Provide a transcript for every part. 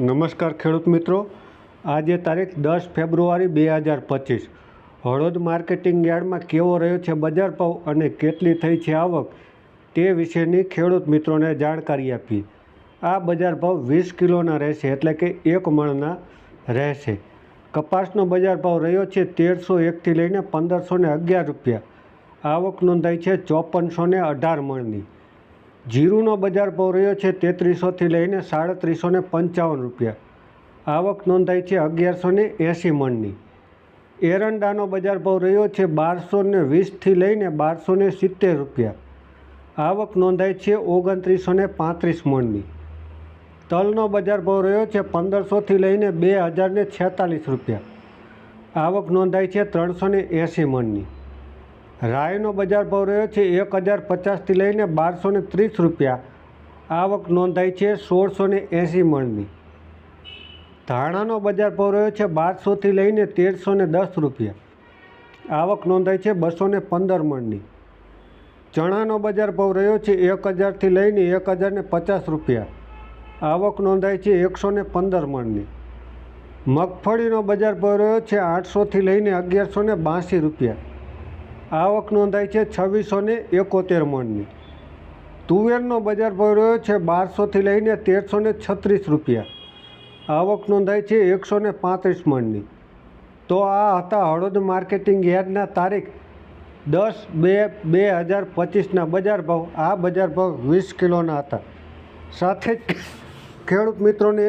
નમસ્કાર ખેડૂત મિત્રો. આજે તારીખ દસ ફેબ્રુઆરી બે હજાર પચીસ. હળવદ માર્કેટિંગ યાર્ડમાં કેવો રહ્યો છે બજાર ભાવ અને કેટલી થઈ છે આવક તે વિશેની ખેડૂત મિત્રોને જાણકારી આપી. આ બજાર ભાવ વીસ કિલોના રહેશે એટલે કે એક મણના રહેશે. કપાસનો બજાર ભાવ રહ્યો છે તેરસો એકથી લઈને પંદરસો અગિયાર રૂપિયા. આવક નોંધાઈ છે ચોપનસો અઢાર મણની. જીરુનો બજાર ભાવ રહ્યો છે તેત્રીસોથી લઈને સાડત્રીસો ને પંચાવન રૂપિયા. આવક નોંધાઈ છે અગિયારસો ને એંસી મણની. એરંડાનો બજાર ભાવ રહ્યો છે બારસો ને વીસથી લઈને બારસો ને સિત્તેર રૂપિયા. આવક નોંધાઈ છે ઓગણત્રીસો ને પાંત્રીસ મણની. તલનો બજાર ભાવ રહ્યો છે પંદરસોથી લઈને બે હજાર ને છેતાલીસ રૂપિયા. આવક નોંધાઈ છે ત્રણસો ને એંસી મણની. રાયનો બજાર ભાવ રહ્યો છે એક હજાર પચાસથી લઈને બારસો ને ત્રીસ રૂપિયા. આવક નોંધાઈ છે સોળસો ને એંસી મણની. ધાણાનો બજાર ભાવ રહ્યો છે બારસોથી લઈને તેરસો ને દસ રૂપિયા. આવક નોંધાઈ છે બસો ને પંદર મણની. ચણાનો બજાર ભાવ રહ્યો છે એક હજારથી લઈને એક હજાર ને પચાસ રૂપિયા. આવક નોંધાઈ છે એકસો ને પંદર મણની. મગફળીનો બજાર ભાવ રહ્યો છે આઠસોથી લઈને અગિયારસો ને બાંસી રૂપિયા. આવક નોંધાઈ છે છવ્વીસો ને એકોતેર મણની. તુવેરનો બજાર ભાવ રહ્યો છે બારસોથી લઈને તેરસો ને છત્રીસ રૂપિયા. આવક નોંધાઈ છે એકસો ને પાંત્રીસ મણની. તો આ હતા હળદ માર્કેટિંગ યાર્ડના તારીખ. દસ બે બે હજાર પચીસના બજાર ભાવ. આ બજાર ભાવ વીસ કિલોના હતા. સાથે જ ખેડૂત મિત્રોને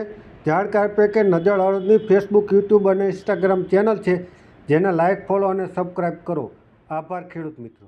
જાણકાર આપે કે નજર હળદની ફેસબુક યુટ્યુબ અને ઇન્સ્ટાગ્રામ ચેનલ છે. જેને લાઇક ફોલો અને સબસ્ક્રાઈબ કરો. આભાર ખેડૂત મિત્રો.